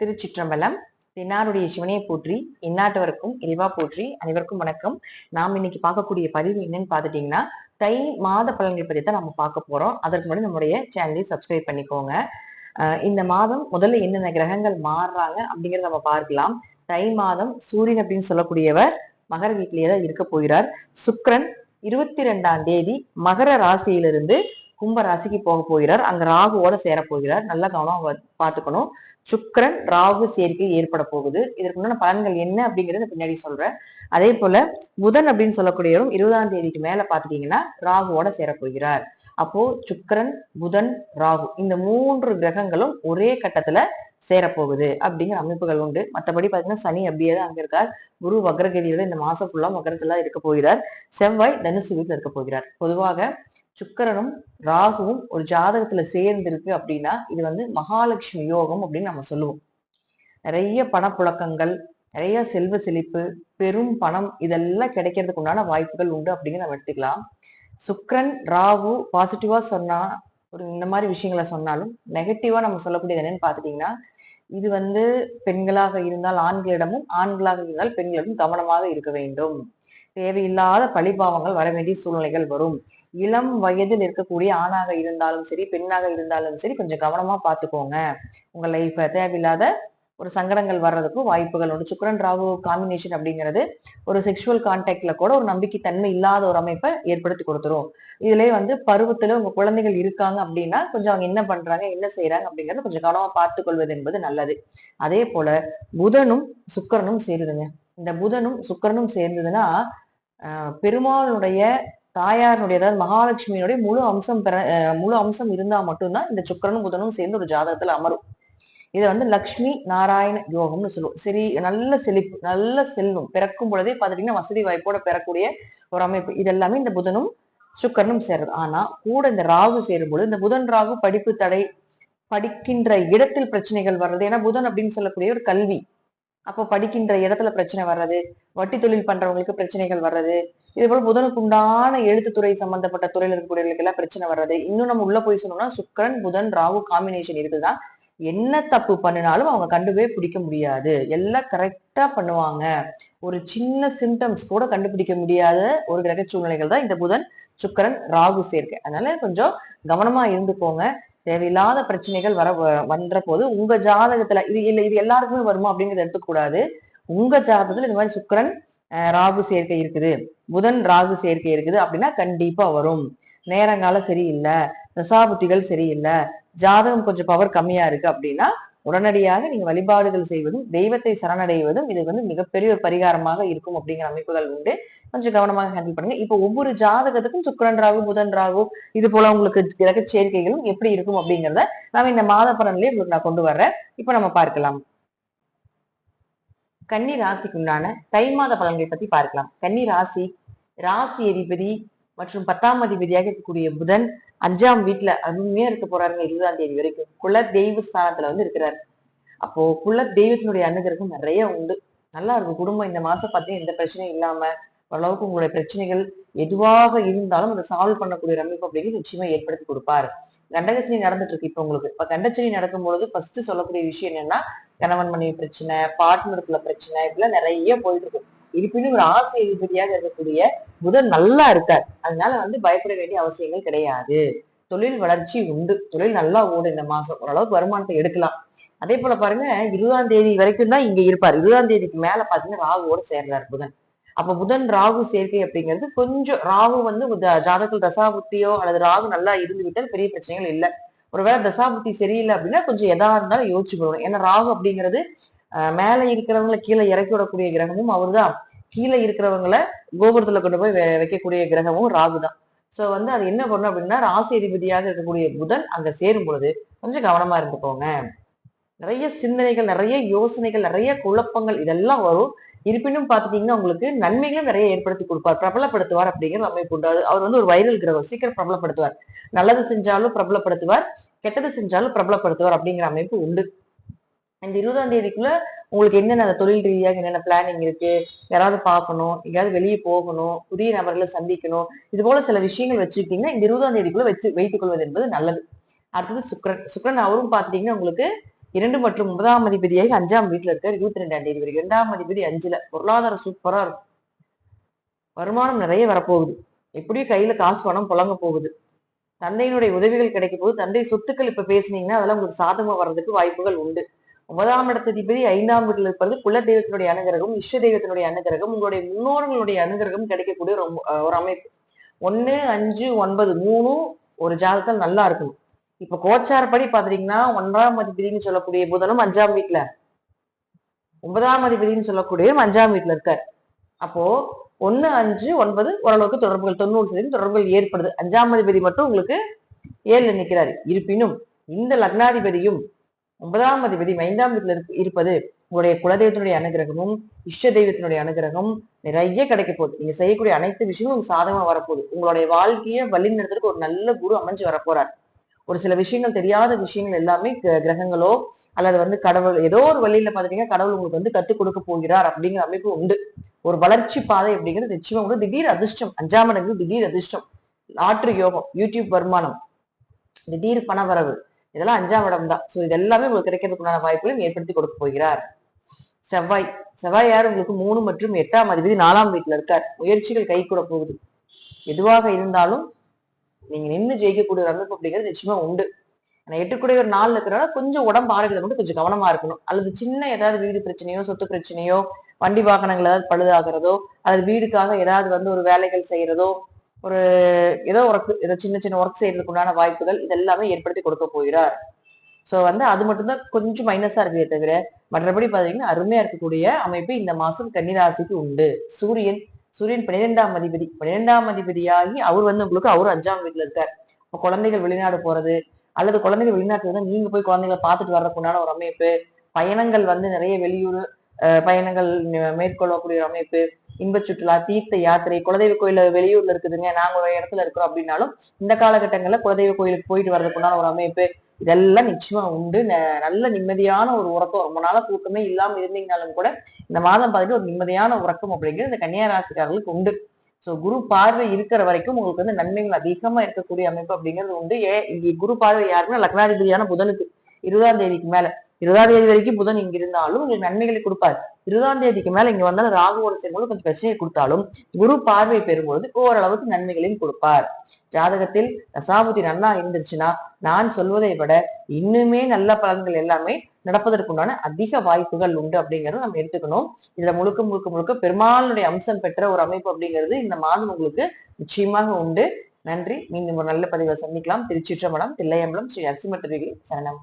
திருச்சிற்றம்பலம். தென்னாருடைய சிவனையை போற்றி இந்நாட்டவருக்கும் இறைவா போற்றி அனைவருக்கும் வணக்கம். நாம் இன்னைக்கு பார்க்கக்கூடிய பதிவு என்னன்னு பார்த்துட்டீங்கன்னா தை மாத பலன்கள் பற்றி தான் நம்ம பார்க்க போறோம். அதற்கு முன்னாடி நம்முடைய சேனலை சப்ஸ்கிரைப் பண்ணிக்கோங்க. அஹ் இந்த மாதம் முதல்ல என்னென்ன கிரகங்கள் மாறுறாங்க அப்படிங்கறத நம்ம பார்க்கலாம். தை மாதம் சூரியன் அப்படின்னு சொல்லக்கூடியவர் மகர வீட்டிலேயே தான் இருக்க போகிறார். சுக்ரன் இருபத்தி ரெண்டாம் தேதி மகர ராசியிலிருந்து கும்ப ராசிக்கு போக போகிறார். அங்க ராகுவோட சேர போகிறார். நல்லா கவனம் பார்த்துக்கணும். சுக்கிரன் ராகு சேர்க்கை ஏற்பட போகுது. இதற்கு முன்னாடி பலன்கள் என்ன அப்படிங்கறத பின்னாடி சொல்றேன். அதே போல புதன் அப்படின்னு சொல்லக்கூடியவரும் இருபதாம் தேதிக்கு மேல பாத்துட்டீங்கன்னா ராகுவோட சேர போகிறார். அப்போ சுக்கரன் புதன் ராகு இந்த மூன்று கிரகங்களும் ஒரே கட்டத்துல சேரப்போகுது அப்படிங்கிற அமைப்புகள் உண்டு. மத்தபடி பாத்தீங்கன்னா சனி அப்படியே தான் அங்க இருக்கார். குரு வக்ரகிரியோட இந்த மாசம் ஃபுல்லா மகரத்துல இருக்க போகிறார். செவ்வாய் தனுசு வீட்டுல இருக்க போகிறார். பொதுவாக சுக்கரனும் ராகுவும் ஒரு ஜாதகத்துல சேர்ந்திருக்கு அப்படின்னா இது வந்து மகாலட்சுமி யோகம் அப்படின்னு நம்ம சொல்லுவோம். நிறைய பணப்புழக்கங்கள் நிறைய செல்வ செழிப்பு பெரும் பணம் இதெல்லாம் கிடைக்கிறதுக்கு உண்டான வாய்ப்புகள் உண்டு அப்படின்னு நம்ம எடுத்துக்கலாம். சுக்ரன் ராகு பாசிட்டிவா சொன்னா ஒரு இந்த மாதிரி விஷயங்களை சொன்னாலும் நெகட்டிவா நம்ம சொல்லக்கூடியது என்னன்னு பாத்துட்டீங்கன்னா இது வந்து பெண்களாக இருந்தால் ஆண்களிடமும் ஆண்களாக இருந்தால் பெண்களிடம் கவனமாக இருக்க வேண்டும். தேவையில்லாத பழிபாவங்கள் வர வேண்டிய சூழ்நிலைகள் வரும். இளம் வயதில் இருக்கக்கூடிய ஆணாக இருந்தாலும் சரி பெண்ணாக இருந்தாலும் சரி கொஞ்சம் கவனமா பாத்துக்கோங்க உங்க லைஃப தேவையில்லாத ஒரு சங்கடங்கள் வர்றதுக்கு வாய்ப்புகள் உண்டு. சுக்கரன் ராகு காம்பினேஷன் அப்படிங்கிறது ஒரு செக்ஷுவல் கான்டாக்ட்ல கூட ஒரு நம்பிக்கை தன்மை இல்லாத ஒரு அமைப்பை ஏற்படுத்தி கொடுத்துரும். இதுலயே வந்து பருவத்துல உங்க குழந்தைகள் இருக்காங்க அப்படின்னா கொஞ்சம் அவங்க என்ன பண்றாங்க என்ன செய்யறாங்க அப்படிங்கறத கொஞ்சம் கவனமா பார்த்து கொள்வது என்பது நல்லது. அதே போல புதனும் சுக்கரனும் சேருதுங்க இந்த புதனும் சுக்கரனும் சேர்ந்ததுன்னா பெருமாளுடைய தாயாருடைய அதாவது மகாலட்சுமியினுடைய முழு அம்சம் பெற முழு அம்சம் இருந்தா மட்டும்தான் இந்த சுக்கரனும் புதனும் சேர்ந்து ஒரு ஜாதகத்துல அமரும். இதை வந்து லக்ஷ்மி நாராயண யோகம்னு சொல்லுவோம். சரி நல்ல செழிப்பு நல்ல செல்வம். பிறக்கும் பொழுதே பாத்துட்டீங்கன்னா வசதி வாய்ப்போட பெறக்கூடிய ஒரு அமைப்பு. இதெல்லாமே இந்த புதனும் சுக்கரனும் சேருது ஆனா கூட இந்த ராகு சேரும்பொழுது இந்த புதன் ராகு படிப்பு தடை படிக்கின்ற இடத்தில் பிரச்சனைகள் வர்றது. ஏன்னா புதன் அப்படின்னு சொல்லக்கூடிய ஒரு கல்வி. அப்போ படிக்கின்ற இடத்துல பிரச்சனை வர்றது. வட்டி தொழில் பண்றவங்களுக்கு பிரச்சனைகள் வர்றது. இது போல புதனுக்கு உண்டான எழுத்துத்துறை சம்பந்தப்பட்ட துறையில இருக்கக்கூடியவர்களுக்கு எல்லாம் பிரச்சனை வர்றது. இன்னும் நம்ம உள்ள போய் சொன்னோம்னா சுக்கிரன் புதன் ராகு காம்பினேஷன் இருக்குதுதான் என்ன தப்பு பண்ணினாலும் அவங்க கண்டுபே பிடிக்க முடியாது. எல்லாம் கரெக்டா பண்ணுவாங்க. ஒரு சின்ன சிம்டம்ஸ் கூட கண்டுபிடிக்க முடியாத ஒரு கிரக சூழ்நிலைகள் தான் இந்த புதன் சுக்கிரன் ராகு சேர்க்கை. அதனால கொஞ்சம் கவனமா இருந்துக்கோங்க. தேவையில்லாத பிரச்சனைகள் வர வந்த போது உங்க ஜாதகத்துல இது இல்ல இது எல்லாருக்குமே வருமா அப்படிங்கறத எடுத்துக்கூடாது உங்க ஜாதகத்துல இந்த மாதிரி சுக்கரன் ராகு சேர்க்கை இருக்குது. புதன் ராகு சேர்க்கை இருக்குது அப்படின்னா கண்டிப்பா வரும். நேரங்காலம் சரியில்லை. தசாபுத்திகள் சரியில்லை. ஜாதகம் கொஞ்சம் பவர் கம்மியா இருக்கு அப்படின்னா உடனடியாக நீங்க வழிபாடுகள் செய்வதும் தெய்வத்தை சரணடைவதும் இது வந்து மிகப்பெரிய ஒரு பரிகாரமாக இருக்கும் அப்படிங்கிற அமைப்புகள் உண்டு. கொஞ்சம் கவனமாக ஹேண்டில் பண்ணுங்க. இப்போ ஒவ்வொரு ஜாதகத்துக்கும் சுக்கரன் ராகு புதன் ராகு இது போல உங்களுக்கு கிரக சேர்க்கைகளும் எப்படி இருக்கும் அப்படிங்கிறத நாம இந்த மாத பலன்லயே உங்களுக்கு நான் கொண்டு வர்றேன். இப்போ நம்ம பார்க்கலாம். கன்னி ராசிக்கு உண்டான தை மாத பலன்களை பத்தி பார்க்கலாம். கன்னி ராசி ராசி அதிபதி மற்றும் பத்தாம் அதிபதியாக இருக்கக்கூடிய புதன் அஞ்சாம் வீட்டுல அருமையா இருக்க போறாருங்க இருபதாம் தேதி வரைக்கும். குல தெய்வ ஸ்தானத்துல வந்து இருக்கிறாரு. அப்போ குல தெய்வத்தினுடைய அனுகிரகம் நிறைய உண்டு. நல்லா இருக்கும். குடும்பம் இந்த மாசம் பார்த்தீங்கன்னா எந்த பிரச்சனையும் இல்லாம ஓரளவுக்கு உங்களுடைய பிரச்சனைகள் எதுவாக இருந்தாலும் அதை சால்வ் பண்ணக்கூடிய அமைப்பு அப்படிங்கிறது நிச்சயமா ஏற்படுத்தி கொடுப்பாரு. கண்டகச்சனி நடந்துட்டு இருக்கு இப்ப உங்களுக்கு. இப்ப கண்டச்சனி நடக்கும் பொழுது ஃபர்ஸ்ட் சொல்லக்கூடிய விஷயம் என்னன்னா கணவன் மனைவி பிரச்சனை பார்ட்னருக்குள்ள பிரச்சனை இப்படிலாம் நிறைய போயிட்டு இருக்கு இருப்பினும் ஒரு ஆசை அதிபதியாக இருக்கக்கூடிய புதன் நல்லா இருக்கார். அதனால வந்து பயப்பட வேண்டிய அவசியங்கள் கிடையாது. தொழில் வளர்ச்சி உண்டு. தொழில் நல்லா ஓடும் இந்த மாசம். ஓரளவுக்கு வருமானத்தை எடுக்கலாம். அதே போல பாருங்க இருபதாம் தேதி வரைக்கும் தான் இங்க இருப்பார். இருபதாம் தேதிக்கு மேல பாத்தீங்கன்னா ராகுவோட சேர்றார் புதன். அப்ப புதன் ராகு சேர்க்கை அப்படிங்கிறது கொஞ்சம் ராகு வந்து ஜாதத்தில் தசாபுத்தியோ அல்லது ராகு நல்லா இருந்து விட்டால் பெரிய பிரச்சனைகள் இல்லை. ஒருவேளை தசாபுத்தி சரியில்லை அப்படின்னா கொஞ்சம் எதா இருந்தாலும் யோசிச்சு போகணும். ஏன்னா ராகு அப்படிங்கிறது மேலே இருக்கிறவங்களை இருக்கிறவங்கள கீழே இறக்கி விடக்கூடிய கிரகமும் அவர்தான். கீழே இருக்கிறவங்கள கோபுரத்துல கொண்டு போய் வைக்கக்கூடிய கிரகமும் ராகு தான். ஸோ வந்து அது என்ன பண்ணும் அப்படின்னா ராசி அதிபதியாக இருக்கக்கூடிய புதன் அங்க சேரும் பொழுது கொஞ்சம் கவனமா இருந்துக்கோங்க. நிறைய சிந்தனைகள் நிறைய யோசனைகள் நிறைய குழப்பங்கள் இதெல்லாம் வரும். இருப்பினும் பார்த்துட்டீங்கன்னா உங்களுக்கு நன்மைகளும் நிறைய ஏற்படுத்தி கொடுப்பார். பிரபலப்படுத்துவார் அப்படிங்கிற அமைப்பு உண்டாது. அவர் வந்து ஒரு வைரல் கிரகம். சீக்கிரம் பிரபலப்படுத்துவார். நல்லது செஞ்சாலும் பிரபலப்படுத்துவார். கெட்டது செஞ்சாலும் பிரபலப்படுத்துவார் அப்படிங்கிற அமைப்பு உண்டு. இந்த இருபதாம் தேதிக்குள்ள உங்களுக்கு என்னென்ன அந்த தொழில் ரீதியாக என்னென்ன பிளானிங் இருக்கு? யாராவது பார்க்கணும். எங்கேயாவது வெளியே போகணும். புதிய நபர்களை சந்திக்கணும். இது போல சில விஷயங்கள் வச்சுக்கிட்டீங்கன்னா இந்த இருபதாம் தேதிக்குள்ள வச்சு வைத்துக் கொள்வது என்பது நல்லது. அடுத்தது சுக்ரன் சுக்ரன் அவரும் பார்த்துட்டீங்கன்னா உங்களுக்கு இரண்டு மற்றும் ஒன்பதாம் அதிபதியாக அஞ்சாம் வீட்டுல இருக்கார். இருபத்தி ரெண்டாம் தேதி வரைக்கும் இரண்டாம் அதிபதி அஞ்சுல பொருளாதாரம் சூப்பரா இருக்கும். வருமானம் நிறைய வரப்போகுது. எப்படியும் கையில காசு பணம் புழங்க போகுது. தந்தையினுடைய உதவிகள் கிடைக்கும் போது தந்தை சொத்துக்கள் இப்ப பேசுனீங்கன்னா அதெல்லாம் உங்களுக்கு சாதகமா வர்றதுக்கு வாய்ப்புகள் உண்டு. ஒன்பதாம் இடத்ததிபதி ஐந்தாம் வீட்டில் இருப்பது குல தெய்வத்தினுடைய அனுகிரகம் இஷ்ட தெய்வத்தினுடைய அனுகிரகம் உங்களுடைய முன்னோர்களுடைய அனுகிரகம் கிடைக்கக்கூடிய ரொம்ப ஒரு அமைப்பு. ஒன்னு அஞ்சு ஒன்பது மூணும் ஒரு ஜாதகத்தில் நல்லா இருக்கணும். இப்ப கோச்சாரப்படி பாத்துட்டீங்கன்னா ஒன்றாம் அதிபதினு சொல்லக்கூடிய புதனும் அஞ்சாம் வீட்டுல ஒன்பதாம் அதிபதினு சொல்லக்கூடிய அஞ்சாம் வீட்டுல இருக்கார். அப்போ ஒன்னு அஞ்சு ஒன்பது ஓரளவுக்கு தொடர்புகள் தொண்ணூறு சதவீதம் தொடர்புகள் ஏற்படுது. அஞ்சாம் அதிபதி மட்டும் உங்களுக்கு ஏழுல நிற்கிறார் இருப்பினும் இந்த லக்னாதிபதியும் ஒன்பதாம் அதிபதி ஐந்தாம் வீட்டுல இருப்ப- இருப்பது உங்களுடைய குலதெய்வத்தினுடைய அனுகிரகமும் இஷ்ட தெய்வத்தினுடைய அனுகிரகம் நிறைய கிடைக்க போகுது. நீங்க செய்யக்கூடிய அனைத்து விஷயமும் உங்களுக்கு சாதகமா வரப்போகுது. உங்களுடைய வாழ்க்கையை வழிநடத்துறதுக்கு ஒரு நல்ல குரு அமைஞ்சு வரப்போறார். ஒரு சில விஷயங்கள் தெரியாத விஷயங்கள் எல்லாமே க- கிரகங்களோ அல்லது வந்து கடவுள் ஏதோ ஒரு வழியில பாத்தீங்கன்னா கடவுள் உங்களுக்கு வந்து கத்துக் கொடுக்க போகிறார் அப்படிங்கிற அமைப்பு உண்டு. ஒரு வளர்ச்சி பாதை அப்படிங்கிறது நிச்சயமா உண்டு. திடீர் அதிர்ஷ்டம் அஞ்சாம் இடங்கு திடீர் அதிர்ஷ்டம். லாட்ரி யோகம் யூடியூப் வருமானம் திடீர் பண வரவு இதெல்லாம் அஞ்சாம் இடம் தான் ஸோ இது எல்லாமே உங்களுக்கு கிடைக்கிறதுக்குண்டான வாய்ப்புகளையும் ஏற்படுத்தி கொடுக்க போகிறார். செவ்வாய் செவ்வாய் யார்? உங்களுக்கு மூணு மற்றும் எட்டாம் அதிபதி நாலாம் வீட்டுல இருக்கார். முயற்சிகள் கை கூட போகுது. எதுவாக இருந்தாலும் நீங்க நின்னு ஜெயிக்கக்கூடிய ஒரு அமைப்பு அப்படிங்கிறது நிச்சயமா உண்டு. ஆனா எட்டுக்கூடிய ஒரு நாள் இருக்கிறனால கொஞ்சம் உடம்பு ஆரோக்கியத்தை மட்டும் கொஞ்சம் கவனமா இருக்கணும். அல்லது சின்ன ஏதாவது வீடு பிரச்சனையோ சொத்து பிரச்சனையோ வண்டி வாகனங்கள் ஏதாவது பழுதாகிறதோ அல்லது வீடுக்காக ஏதாவது வந்து ஒரு வேலைகள் செய்யறதோ ஒரு ஏதோ ஒர்க் ஏதோ சின்ன சின்ன ஒர்க் செய்யறதுக்கு உண்டான வாய்ப்புகள் இதெல்லாமே ஏற்படுத்தி கொடுக்க போகிறார். சோ வந்து அது மட்டும்தான் கொஞ்சம் மைனஸா இருக்கே தவிர மற்றபடி பாத்தீங்கன்னா அருமையா இருக்கக்கூடிய அமைப்பு இந்த மாசம் கன்னிராசிக்கு உண்டு. சூரியன் சூரியன் பன்னிரெண்டாம் அதிபதி. பன்னிரெண்டாம் அதிபதியாகி அவர் வந்து உங்களுக்கு அவர் அஞ்சாம் வீட்டுல இருக்கார். இப்ப குழந்தைகள் வெளிநாடு போறது அல்லது குழந்தைகள் வெளிநாட்டுல இருந்தா நீங்க போய் குழந்தைகளை பார்த்துட்டு வர்றதுக்குண்டான ஒரு அமைப்பு. பயணங்கள் வந்து நிறைய வெளியூர் பயணங்கள் மேற்கொள்ளக்கூடிய ஒரு அமைப்பு. இன்ப சுற்றுலா தீர்த்த யாத்திரை குலதெய்வ கோயில வெளியூர்ல இருக்குதுங்க. நாங்க ஒரு இடத்துல இருக்கிறோம் அப்படின்னாலும் இந்த காலகட்டங்கள்ல குலதெய்வ கோயிலுக்கு போயிட்டு வர்றதுக்குண்டான ஒரு அமைப்பு. இதெல்லாம் நிச்சயமா உண்டு. ந- நல்ல நிம்மதியான ஒரு உறக்கம். ரொம்ப நாளா தூக்கமே இல்லாம இருந்தீங்கனாலும் கூட இந்த மாதம் பார்த்துட்டு ஒரு நிம்மதியான உறக்கம் அப்படிங்கிறது இந்த கன்னியாராசிக்காரர்களுக்கு உண்டு. சோ குரு பார்வை இருக்கிற வரைக்கும் உங்களுக்கு வந்து நன்மைகள் அதிகமா இருக்கக்கூடிய அமைப்பு அப்படிங்கிறது உண்டு. ஏ குரு பார்வை யாருன்னா லக்னாதிபதியான புதனுக்கு. இருபதாம் தேதிக்கு மேல. இருபதாம் தேதி வரைக்கும் புதன் இங்க இருந்தாலும் உங்களுக்கு நன்மைகளை கொடுப்பார். இருபதாம் தேதிக்கு மேல இங்க வந்தாலும் ராகுவோட சேரும்போது கொஞ்சம் பிரச்சனையை கொடுத்தாலும் குரு பார்வை பெறும்பொழுது ஓரளவுக்கு நன்மைகளையும் கொடுப்பார். ஜாதகத்தில் தசாபுதி நல்லா இருந்துச்சுன்னா நான் சொல்வதை விட இன்னுமே நல்ல பலன்கள் எல்லாமே நடப்பதற்குண்டான அதிக வாய்ப்புகள் உண்டு அப்படிங்கறத நம்ம எடுத்துக்கணும். இதுல முழுக்க முழுக்க முழுக்க பெருமாளுடைய அம்சம் பெற்ற ஒரு அமைப்பு அப்படிங்கிறது இந்த மாதம் உங்களுக்கு நிச்சயமாக உண்டு. நன்றி. மீண்டும் ஒரு நல்ல பதிவை சந்திக்கலாம். திருச்சிற்றம்பலம் தில்லையம்பலம் ஸ்ரீ நரசிம்ம திருவிகை சரணம்.